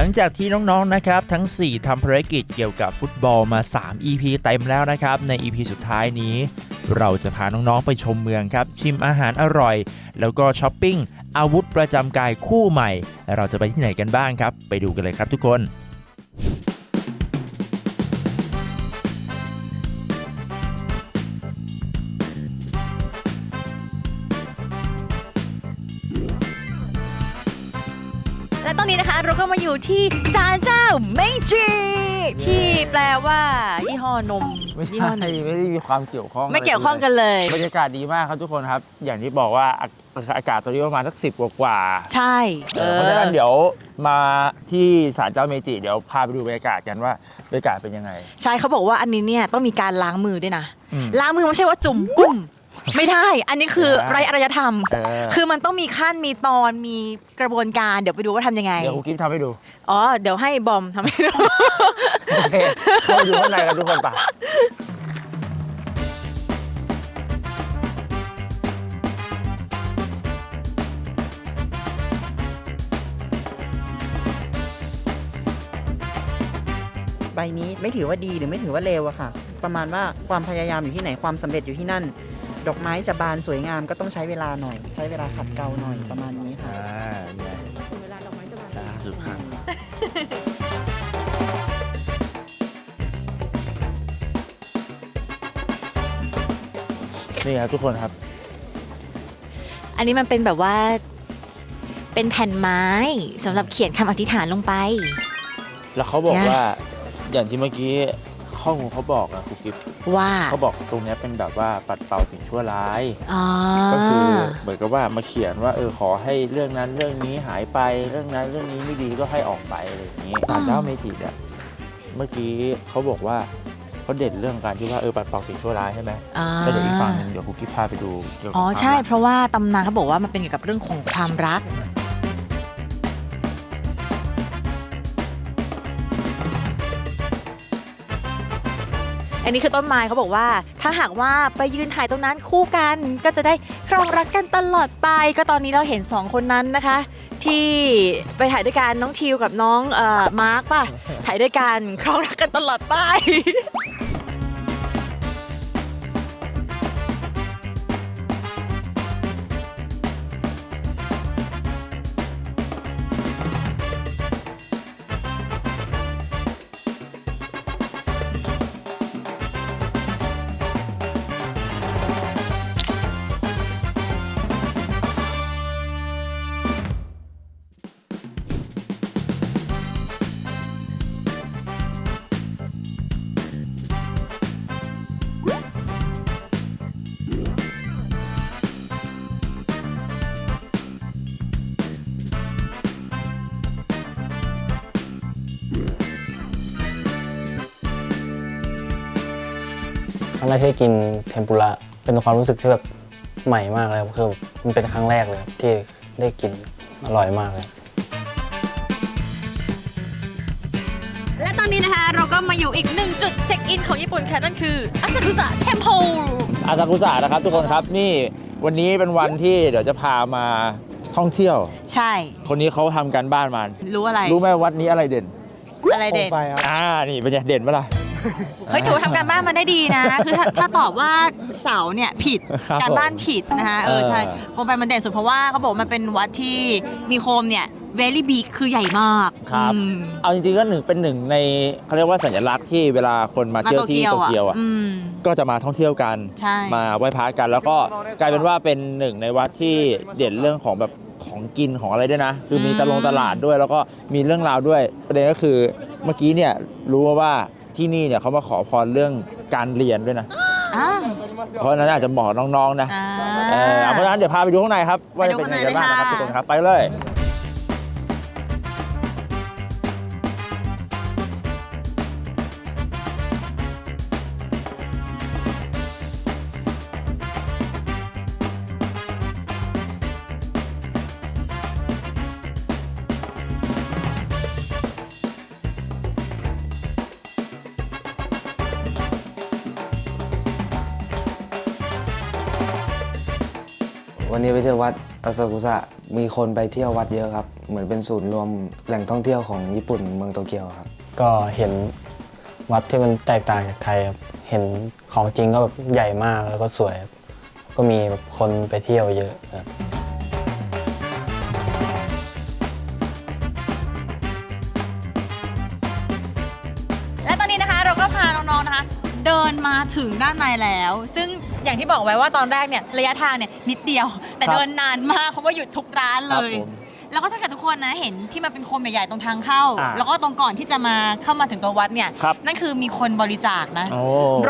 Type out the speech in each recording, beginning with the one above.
หลังจากที่น้องๆนะครับทั้ง 4ทำภารกิจเกี่ยวกับฟุตบอลมา 3 EP เต็มแล้วนะครับ ใน EP สุดท้ายนี้ เราจะพาน้องๆไปชมเมืองครับ ชิมอาหารอร่อย แล้วก็ช้อปปิ้งอาวุธประจำกายคู่ใหม่ เราจะไปที่ไหนกันบ้างครับ ไปดูกันเลยครับทุกคน เราก็มาอยู่ที่ศาลเจ้าเมจิที่แปลว่ายี่ห้อนมไม่ใช่ยี่ห้อนมไม่ได้มีความเกี่ยวข้องไม่เกี่ยวข้องกันเลยบรรยากาศดีมากครับทุกคนครับ อย่างที่บอกว่าอากอากาศตอนนี้ประมาณสักสิบกว่าๆใช่เออเพราะฉะนั้นเดี๋ยวมาที่ศาลเจ้าเมจิ เดี๋ยวพาไปดูบรรยากาศกันว่าบรรยากาศเป็นยังไง ใช่เขาบอกว่าอันนี้เนี่ยต้องมีการล้างมือด้วยนะอืมล้างมือไม่ใช่ว่าจุ่มปุ้ม ไม่ได้ อันนี้คือได้ไรอารยธรรม เออ คือมันต้องมีขั้นมีตอนมีกระบวนการ เดี๋ยวไปดูว่าทำยังไง เดี๋ยวครูกิฟทำให้ดูอ๋อ เดี๋ยวให้บอมทำให้ดู โอเคเข้าไปดูข้างในกันทุกคนป่ะใบนี้ไม่ถือว่าดีหรือไม่ถือว่าเลวอะค่ะ ประมาณว่าความพยายามอยู่ที่ไหนความสำเร็จอยู่ที่นั่น ดอกไม้จะบานสวยงามก็ต้องใช้เวลาหน่อย ใช้เวลาขัดเกลาหน่อยประมาณนี้ค่ะ อ่าเนี่ยเวลาดอกไม้จะบานจ้าสุดครับนี่ครับทุกคนครับ อันนี้มันเป็นแบบว่า เป็นแผ่นไม้สำหรับเขียนคำอธิษฐานลงไป แล้วเขาบอกเนี่ยว่าอย่างที่เมื่อกี้ ข้อมูลเขาบอกอะครูกิฟว่าเขาบอกตรงเนี้ยเป็นแบบว่าปัดเป่าสิ่งชั่วร้ายอ๋อก็คือเหมือนกับว่ามาเขียนว่าเออขอให้เรื่องนั้นเรื่องนี้หายไปเรื่องนั้นเรื่องนี้ไม่ดีก็ให้ออกไปอะไรอย่างนี้ศาลเจ้าเมจิเนี่ยเมื่อกี้เขาบอกว่าเขาเด่นเรื่องการที่ว่าเออปัดเป่าสิ่งชั่วร้ายใช่ไหมอ่าแล้วเดี๋ยวอีกฝั่งหนึงเดี๋ยวครูกิฟพาไปดูเกี่ยวกับอ๋อความใช่รักเพราะว่าตำนานเขาบอกว่ามันเป็นเกี่ยวกับเรื่องของความรัก อันนี้คือต้นไม้เขาบอกว่า ถ้าหากว่าไปยืนถ่ายตรงนั้นคู่กันก็จะได้ครองรักกันตลอดไป ก็ตอนนี้เราเห็นสองคนนั้นนะคะ ที่ไปถ่ายด้วยกันน้องทิวกับน้องเอ่อมาร์คป่ะถ่ายด้วยกันครองรักกันตลอดไป ครั้งแรกที่กินเทมปุระเป็นความรู้สึกที่แบบใหม่มากเลยครับคือมันเป็นครั้งแรกเลยที่ได้กินอร่อยมากเลย และตอนนี้นะคะเราก็มาอยู่อีกหนึ่งจุดเช็คอินของญี่ปุ่นค่ะนั่นคืออาซากุสะเทมเพลอาซากุสะนะครับทุกคนครับนี่วันนี้เป็นวันที่เดี๋ยวจะพามาท่องเที่ยว ใช่ คนนี้เขาทำการบ้านมารู้อะไร รู้ไหมวัดนี้อะไรเด่นอะไรเด่นอ่า นี่เป็นไงเด่นปะล่ะ เฮ้ยถือว่าทำการบ้านมาได้ดีนะ คือถ้าถ้าตอบว่าเสาเนี่ยผิดครับการบ้านผิดนะคะเออเออใช่โคมไฟมันเด่นสุดเพราะว่าเขาบอกมันเป็นวัดที่มีโคมเนี่ย very big คือใหญ่มากครับ อืม เอาจริงๆก็หนึ่งเป็นหนึ่งในเขาเรียกว่าสัญลักษณ์ที่เวลาคนมาเที่ยวที่โตเกียวอะ อืม ก็จะมาท่องเที่ยวกัน ใช่ มาไหว้พระกัน แล้วก็กลายเป็นว่าเป็นหนึ่งในวัดที่เด่นเรื่องของแบบของกินของอะไรด้วยนะ คือมีตลงตลาดด้วย แล้วก็มีเรื่องราวด้วย ประเด็นก็คือเมื่อกี้เนี่ยรู้มาว่า ที่นี่เนี่ยเขามาขอพรเรื่องการเรียนด้วยนะ อ่าเพราะฉะนั้นอาจจะเหมาะน้องๆนะ อ่า เออเพราะฉะนั้นเดี๋ยวพาไปดูข้างในครับว่าจะเป็นยังไงกันบ้างนะครับไปดูทุกข้างในเลยคนครับค่ะไปเลย วันนี้ไปเที่ยววัดอาซากุสะมีคนไปเที่ยววัดเยอะครับ เหมือนเป็นศูนย์รวมแหล่งท่องเที่ยวของญี่ปุ่นเมืองโตเกียวครับ ก็เห็นวัดที่มันแตกต่างจากไทยครับ เห็นของจริงก็แบบใหญ่มากแล้วก็สวยครับก็มีแบบคนไปเที่ยวเยอะครับและตอนนี้นะคะเราก็พาน้องๆนะคะ เดินมาถึงด้านในแล้ว ซึ่งอย่างที่บอกไว้ว่าตอนแรกเนี่ยระยะทางเนี่ยนิดเดียว แต่ครับเดินนานมากเพราะว่าหยุดทุกร้านเลครับย ผม แล้วก็ถ้าเกิด ทุกคนนะเห็นที่มันเป็นโคมใหญ่ๆตรงทางเข้า อ่าแล้วก็ตรงก่อนที่จะมาเข้ามาถึงตัววัดเนี่ยครับนั่นคือมีคนบริจาคนะโอ้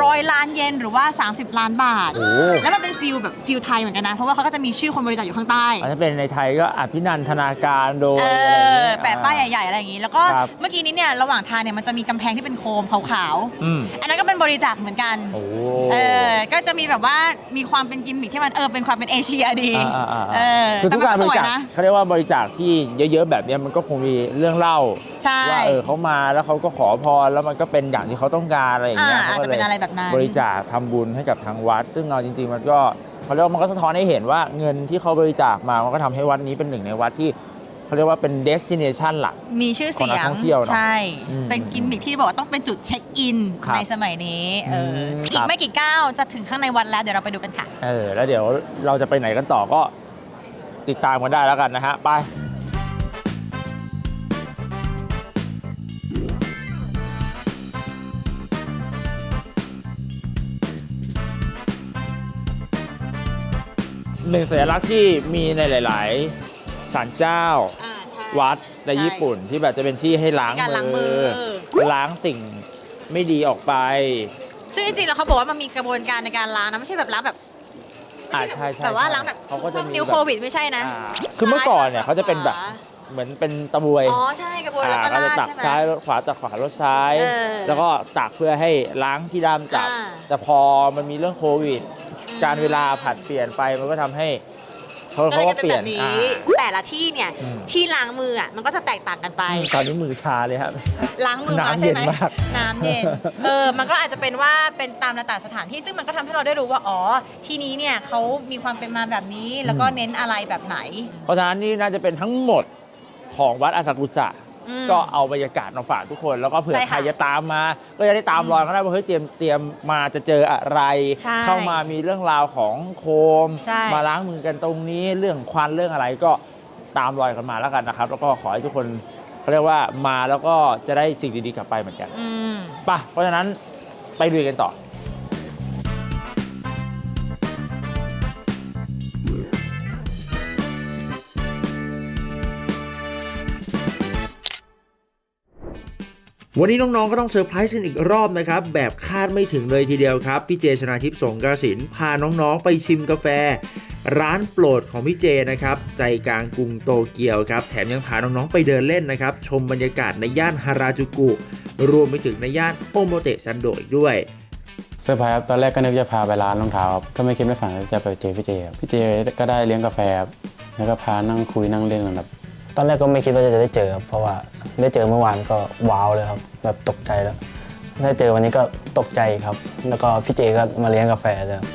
ร้อยล้านเยนหรือว่า 30 ล้านบาท โอ้ แล้วมันเป็นฟิลแบบฟิลไทยเหมือนกันนะ เพราะว่าเขาก็จะมีชื่อคนบริจาคอยู่ข้างใต้ถ้าเป็นในไทยก็อภินันทนาการโดยเออะไรอย่างอเงี้ย แปะป้ายใหญ่ๆ อะไรอย่างนี้ แล้วก็ครับ เมื่อกี้นี้เนี่ยระหว่างทางเนี่ยมันจะมีกำแพงที่เป็นโคมขาวอืมๆ อันนั้นก็เป็นบริจาคเหมือนกัน โอ้ เออ ก็จะมีแบบว่ามีความเป็นกิมมิคที่มันเออเป็นความเป็นเอเชียดี อ่าอ่าอ่าเออ คือแต่ทุกมันการก็บสริวยจาคนะ เขาเรียกว่าบริจาคที่เยอะๆแบบเนี้ยมันก็คงมีเรื่องเล่าใช่ว่าเออเขามาแล้วเขาก็ขอพรแล้วมันก็เป็นอย่างที่เขาต้องการอะไรอย่างเงี้ยอ่าอาจจะเป็นอะไรแบบนั้น บริจาคทำบุญให้กับทางวัด ซึ่งเอาจริง ๆ มันก็เขาเรียกว่ามันก็สะท้อนให้เห็นว่าเงินที่เขาบริจาคมามันก็ทำให้วัดนี้เป็นหนึ่งในวัดที่เขาเรียกว่าเป็นเดสติเนชันหลัก มีชื่อเสียของนักท่องเที่ยวเนอะใช่ อืมเป็นกิมมิคที่บอกว่าต้องเป็นจุดเช็คอินครับในสมัยนี้เอออมอีครักบ ไม่กี่ก้าวจะถึงข้างในวัดแล้วเดี๋ยวเราไปดูกันค่ะ เออแล้วเดี๋ยวเราจะไปไหนกันต่อก็ติดตามกันได้แล้วกันนะฮะ ไป หนึ่งสัญลักษณ์ที่มีในหลาย ๆศาลเจ้า อ่าใช่ วัดในใช่ญี่ปุ่นที่แบบจะเป็นที่ให้ล้างการล้างมืมือ อ ล้างสิ่งไม่ดีออกไป ซึ่งจริงๆแล้วเขาบอกว่ามันมีกระบวนการในการล้างนะไม่ใช่แบบล้างแบบอ่าใช่ใช่แบบว่าใช่ล้างแบบเขาก็จะมีนิ้วแบบโควิดไม่ใช่นะ อ่าคือเมื่อก่อนเนี่ยเขาจะเป็นแบบขวา เหมือนเป็นตะบวยอ๋อใช่กระบวนแล้วก็ก็ลาจะดตักใช่ไหม ซ้ายรถขวาตักขวารถซ้าย เออแล้วก็ตักเพื่อให้ล้างที่ด้ามจับอ่า แต่พอมันมีเรื่องโควิด การเวลาผัดเปลี่ยนไปมันก็ทำให้เขาก็เขาเลยก็จะเปเป็นลี่แบยนบนี้ อ่า แต่ละที่เนี่ยอืม ที่ล้างมืออะมันก็จะแตกต่างกันไป ตอนนี้มือชาเลยครับ ล้างมือมาน้ำใช่ไหมเย็นมาก น้ำเย็นเออมันก็อาจจะเป็นว่าเป็นตามแต่สถานที่ซึ่งมันก็ทำให้เราได้รู้ว่าอ๋อที่นี้เนี่ยเขามีความเป็นมาแบบนี้แล้วก็เน้นอะไรแบบไหน เพราะฉะนั้นนี่น่าจะเป็นทั้งหมดของวัดอาสากุสะ อืม ก็เอาบรรยากาศมาฝากทุกคน แล้วก็เผื่อใช่ค่ะใครจะตามมา ก็จะได้ตามรอยเขาได้ว่าเฮ้ยเตรียมเตรียมมาจะเจออะไร ใช่เข้ามามีเรื่องราวของโคม ใช่ มาล้างมือกันตรงนี้เรื่องควันเรื่องอะไรก็ตามรอยกันมาแล้วกันนะครับ แล้วก็ขอให้ทุกคนเขาเรียกว่ามาแล้วก็จะได้สิ่งดีๆกลับไปเหมือนกันอืม ไป่ะเพราะฉะนั้นไปดูกันต่อ วันนี้น้องๆ ก็ต้องเซอร์ไพรส์กันอีกรอบนะครับ แบบคาดไม่ถึงเลยทีเดียวครับ พี่เจชนาทิพย์สงกระสิน พาน้องๆ ไปชิมกาแฟ ร้านโปรดของพี่เจนะครับ ใจกลางกรุงโตเกียวครับ แถมยังพาน้องๆ ไปเดินเล่นนะครับ ชมบรรยากาศในย่านฮาราจูกุ รวมไปถึงในย่านโอโมเตะซันโดอีกด้วยเซอร์ไพรส์ครับตอนแรกก็นึกจะพาไปร้านรองเท้าครับก็ไม่คิดไม่ฝันว่าจะไปเจอพี่เจครับพี่เจก็ได้เลี้ยงกาแฟครับแล้วก็พานั่งคุยนั่งเล่นกันครับตอนแรกก็ไม่คิดว่าจะได้เจอครับเพราะว่า ได้เจอเมื่อวานก็ว้าวเลยครับ แบบตกใจแล้ว ได้เจอวันนี้ก็ตกใจครับ แล้วก็พี่เจก็มาเลี้ยงกาแฟด้วยครับ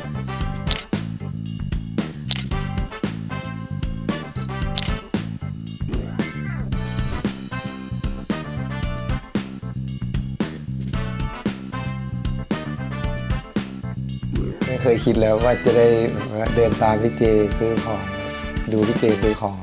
ไม่เคยคิดแล้วว่าจะได้เดินตามพี่เจซื้อของ ดูพี่เจซื้อของ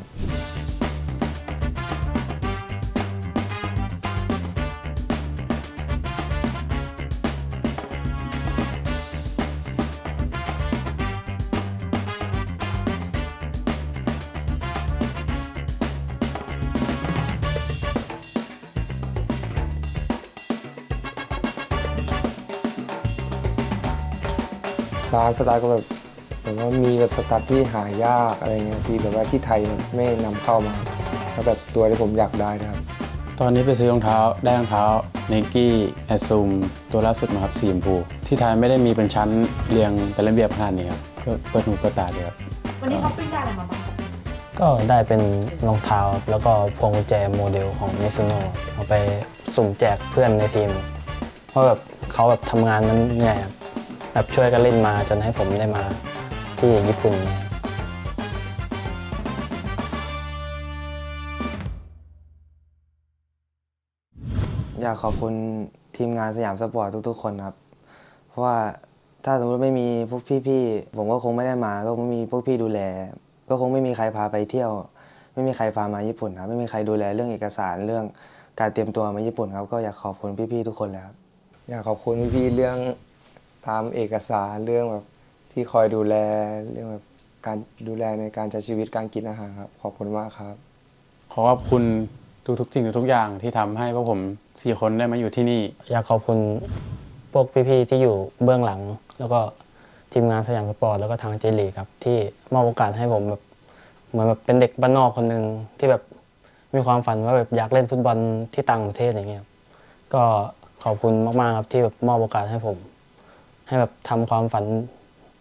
ร้านสตาร์ทก็แบบแบบว่ามีแบบสตาร์ทที่หายากอะไรเงี้ยที่แบบว่าที่ไทยแบบไม่นำเข้ามาแล้วแบบตัวที่ผมอยากได้นะครับ ตอนนี้ไปซื้อรองเท้าได้รองเท้า n นกี้แอ u ูมตัวล่าสุดมาครับสีชมพูที่ไทยไม่ได้มีเป็นชั้นเรียงเป็นระเบียบขนาดนี้ครับก็เปิดหูเปิดตาดีครับ วันนี้ช้อปปิ้งได้อะไรมาบ้างก็ได้เป็นรองเท้าครับแล้วก็พวงกุญแจโมเดลของมิซูโน่เอาไปสุ่มแจกเพื่อนในทีม เพราะแบบเขาแบบทำงานนั้นเหนื่อยครับ แบบช่วยกันเล่นมาจนให้ผมได้มาที่ญี่ปุ่นอยากขอบคุณทีมงานสยามสปอร์ตทุกๆ คนครับ เพราะว่าถ้าสมมติไม่มีพวกพี่ๆ ผมก็คงไม่ได้มา ก็ไม่มีพวกพี่ดูแล ก็คงไม่มีใครพาไปเที่ยว ไม่มีใครพามาญี่ปุ่นครับ ไม่มีใครดูแลเรื่องเอกสารเรื่องการเตรียมตัวมาญี่ปุ่นครับ ก็อยากขอบคุณพี่ๆ ทุกคนแล้ว อยากขอบคุณพี่ๆ เรื่อง ตามเอกสารเรื่องแบบที่คอยดูแลเรื่องแบบการดูแลในการใช้ชีวิตการกินอาหารครับ ขอบคุณมากครับ ขอขอบคุณทุกๆสิ่งทุกๆอย่างที่ทำให้พวกผมสี่คนได้มาอยู่ที่นี่ อยากขอบคุณพวกพี่ๆที่อยู่เบื้องหลัง แล้วก็ทีมงานสยามสปอร์ตแล้วก็ทางเจลีกครับ ที่มอบโอกาสให้ผมแบบเหมือนแบบเป็นเด็กบ้านนอกคนหนึ่งที่แบบมีความฝันว่าแบบอยากเล่นฟุตบอลที่ต่างประเทศอย่างเงี้ยครับก็ขอบคุณมากๆครับที่แบบมอบโอกาสให้ผม ให้แบบทำความฝัน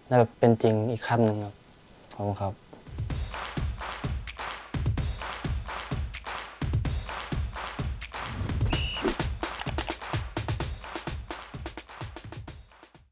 ได้แบบเป็นจริงอีกขั้นหนึ่งครับขอบคุณครับ